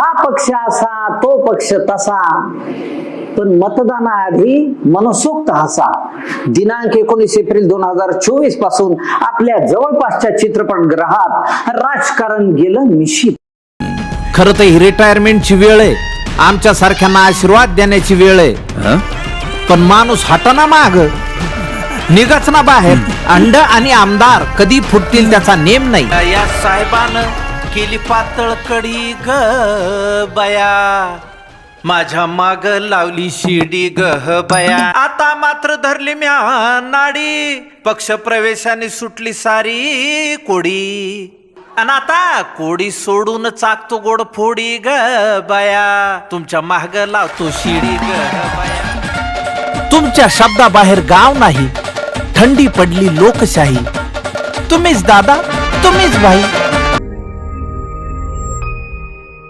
हा पक्ष असा तो पक्ष तसा. पण मतदानाआधी मनसोक्त हसा. दिनांक एकोणीस एप्रिल दोन हजार चोवीसपासून आपल्या जवळपासच्या चित्रपटगृहात राजकारण गेलं निश्चित खरं तर ही रिटायरमेंटची वेळ आहे. आमच्या सारख्यांना आशीर्वाद देण्याची वेळ आहे. पण माणूस हटना माग. निघच ना बाहेर. अंड आणि आमदार कधी फुटतील त्याचा नेम नाही. या साहेबानं केली पातळ कडी ग बया. माझ्या माग लावली शिडी गह बया. आता मात्र धरली म्या नाडी. पक्ष प्रवेशाने सुटली सारी कोडी. आणि आता कोडी सोडून चाकतो गोड फोडी ग बया. तुमच्या माग लावतो शिडी ग बया. तुमच्या शब्दाबाहेर गाव नाही थंडी पडली लोकशाही. तुम्हीच दादा तुम्हीच भाई.